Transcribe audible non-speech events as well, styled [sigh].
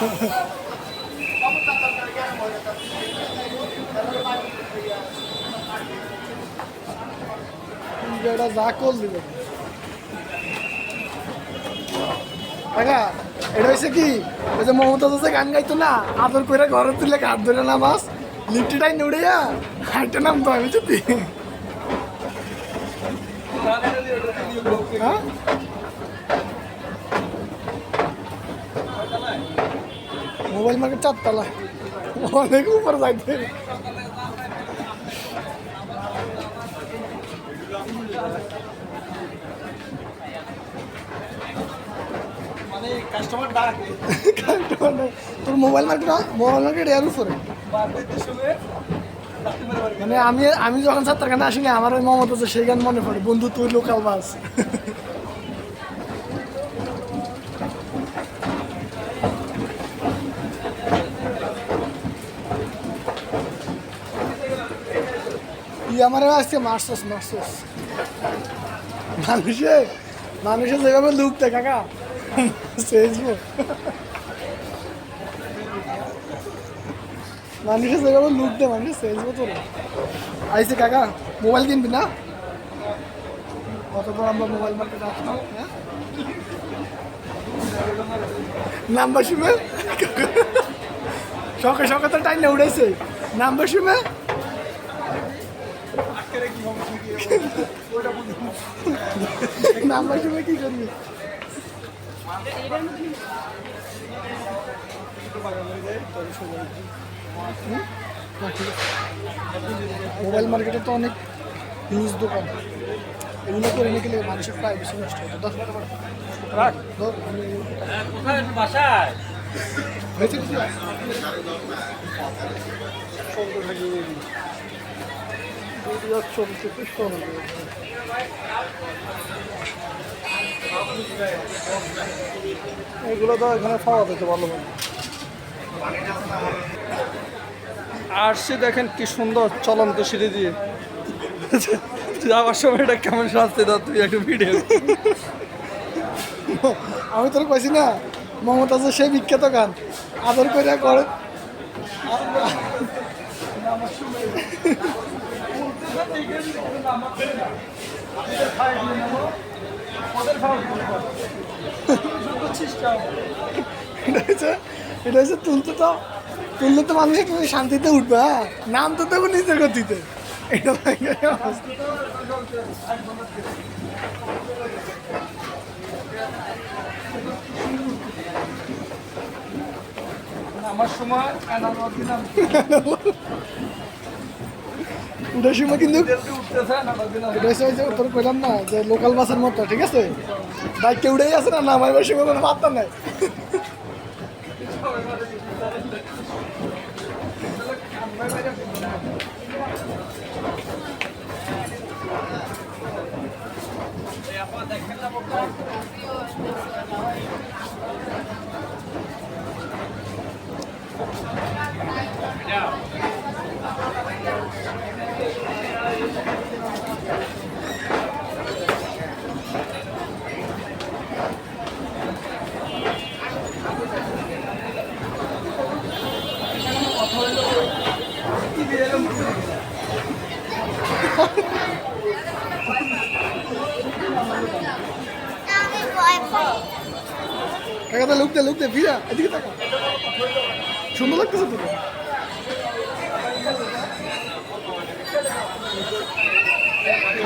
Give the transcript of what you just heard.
এটা যা কাকা, এটা হয়েছে কি? ওই যে মমতা যে গান গাইতো না, আদর করে ঘরে তুলে হাত ধরে নামাস লিফটিটাই নুড়িয়া, হাইটে নামতো আমি যদি হ্যাঁ? মোবাইল মার্কেট চারতলা। অনেক উপর যাইতে। তোর মোবাইল মার্কেট মোবাইল মার্কেট এর উপরে। মানে আমি আমি যখন ছাত্রখানে আসিনি, আমার ওই মমতা যে সেই গান মনে পড়ে, বন্ধু, তুই লোকাল বাস আমার আজকে মারছস মারছস মানুষে মানুষে যেভাবে লুক দেয় কাকা মানুষে যেভাবে লুক দেয় মানুষ সেজবো তোর। আইসে কাকা, মোবাইল কিনবি না? কত বড় আমরা মোবাইল মার্কেট আসলাম হ্যাঁ? নাম্বার শুনে? সকাল সকাল তো টাইম উড়াইছে নাম্বার শুনে? নাম্বার শুনে কি করবি? মোবাইল মার্কেটে তো অনেক নিউজ দোকান। এগুলো করে নিয়ে গেলে মানুষের প্রায় বেশি নষ্ট হতো দশ রাখ। ধর। বাসায়। হয়েছে চলতে সহজ এগুলো তো এখানে পাওয়া যেত ভালো ভালো আর সে দেখেন কি সুন্দর চলন্ত সিঁড়ি দিয়ে। যাওয়ার সময় এটা কেমন শাস্তি দাও তুই একটা ভিডিও আমি তোর কইছি না মমতাজের সেই বিখ্যাত গান। আদর করে করে এটা হচ্ছে তুলতে তো তুললে তো মানুষ একটু শান্তিতে উঠবে হ্যাঁ? নাম তো দেবো নিজের গতিতে। এটা। আমার সময় [laughs] উঠার সময় কিন্তু। এটা হচ্ছে তোর কইলাম না যে লোকাল বাসের মতো ঠিক আছে? বাইক উড়েই আছে না নামাইবার সময় কোনো মাত্রা নাই। কাকাতে লুক দে লুক দে ভিড়া এদিকে তাকা সুন্দর লাগতেছে তো?